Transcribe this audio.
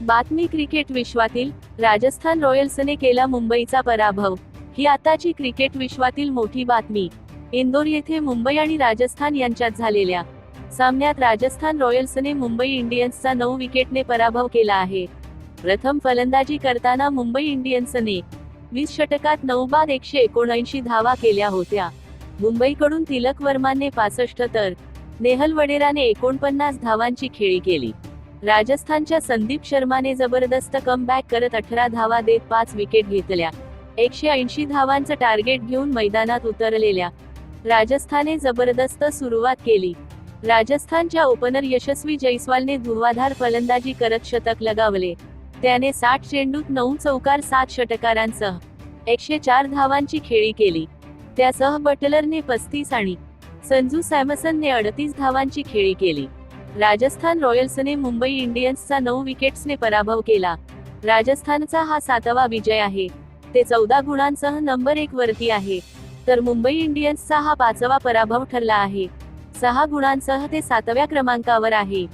बातमी क्रिकेट विश्वातील राजस्थान रॉयल्सने केला मुंबईचा पराभव. ही आताची क्रिकेट विश्वातील मोठी बातमी. इंदोर येथे मुंबई आणि राजस्थान यांच्यात झालेल्या सामन्यात राजस्थान रॉयल्सने मुंबई इंडियन्सचा नऊ विकेटने पराभव केला आहे. प्रथम फलंदाजी करताना मुंबई इंडियन्सने वीस षटकात नऊ बाद एकशे एकोणऐंशी धावा केल्या होत्या. मुंबईकडून तिलक वर्माने पासष्ट तर नेहल वडेराने एकोणपन्नास धावांची खेळी केली. राजस्थानच्या संदीप शर्माने जबरदस्त कमबॅक करत अठरा धावा देत पाच विकेट घेतल्या. एकशे ऐंशी धावांचं टार्गेट घेऊन मैदानात उतरलेल्या राजस्थाने जबरदस्त सुरुवात केली. राजस्थानच्या ओपनर यशस्वी जयस्वालने धुवाधार फलंदाजी करत शतक लगावले. त्याने साठ चेंडूत नऊ चौकार सात षटकारांसह एकशे चार धावांची खेळी केली. त्यासह बटलरने पस्तीस आणि संजू सॅमसनने अडतीस धावांची खेळी केली. राजस्थान रॉयल्सने मुंबई इंडियन्सचा नऊ विकेट्सने पराभव केला. राजस्थानचा हा सातवा विजय आहे. ते चौदा गुणांसह नंबर एक वरती आहे. तर मुंबई इंडियन्सचा हा पाचवा पराभव ठरला आहे. सहा गुणांसह ते सातव्या क्रमांकावर आहे.